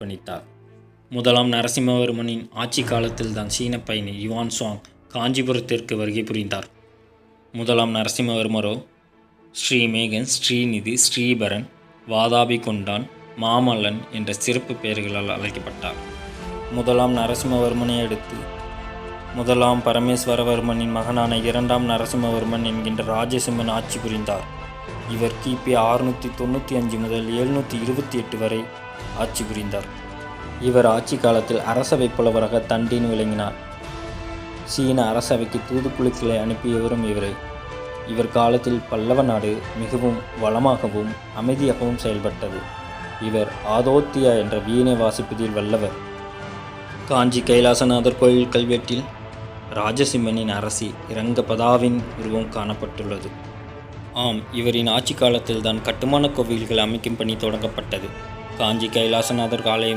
பணித்தார் முதலாம் நரசிம்மவர்மனின் ஆட்சி காலத்தில்தான் சீன பயணி யுவான் சுவாங் காஞ்சிபுரத்திற்கு வருகை புரிந்தார். முதலாம் நரசிம்மவர்மரோ ஸ்ரீமேகன் ஸ்ரீநிதி ஸ்ரீபரன் வாதாபி கொண்டான் மாமல்லன் என்ற சிறப்பு பெயர்களால் அழைக்கப்பட்டார். முதலாம் நரசிம்மவர்மனை அடுத்து முதலாம் பரமேஸ்வரவர்மனின் மகனான இரண்டாம் நரசிம்மவர்மன் என்கின்ற ராஜசிம்மன் ஆட்சி புரிந்தார். இவர் கிபி அறுநூற்றி தொண்ணூற்றி அஞ்சு முதல் எழுநூற்றி இருபத்தி எட்டு வரை ஆட்சி புரிந்தார். இவர் ஆட்சி காலத்தில் அரசவை புலவராக தண்டின் விளங்கினார். சீன அரசவைக்கு தூதுக்குழுக்களை அனுப்பியவரும் இவரே. இவர் காலத்தில் பல்லவ நாடு மிகவும் வளமாகவும் அமைதியாகவும் செயல்பட்டது. இவர் ஆதோத்தியா என்ற வீணை வாசிப்பதில் வல்லவர். காஞ்சி கைலாசநாதர் கோயில் கல்வெட்டில் ராஜசிம்மனின் அரசி இரங்கபதாவின் உருவம் காணப்பட்டுள்ளது. ஆம் இவரின் ஆட்சி காலத்தில்தான் கட்டுமான கோவில்கள் அமைக்கும் பணி தொடங்கப்பட்டது. காஞ்சி கைலாசநாதர் ஆலயம்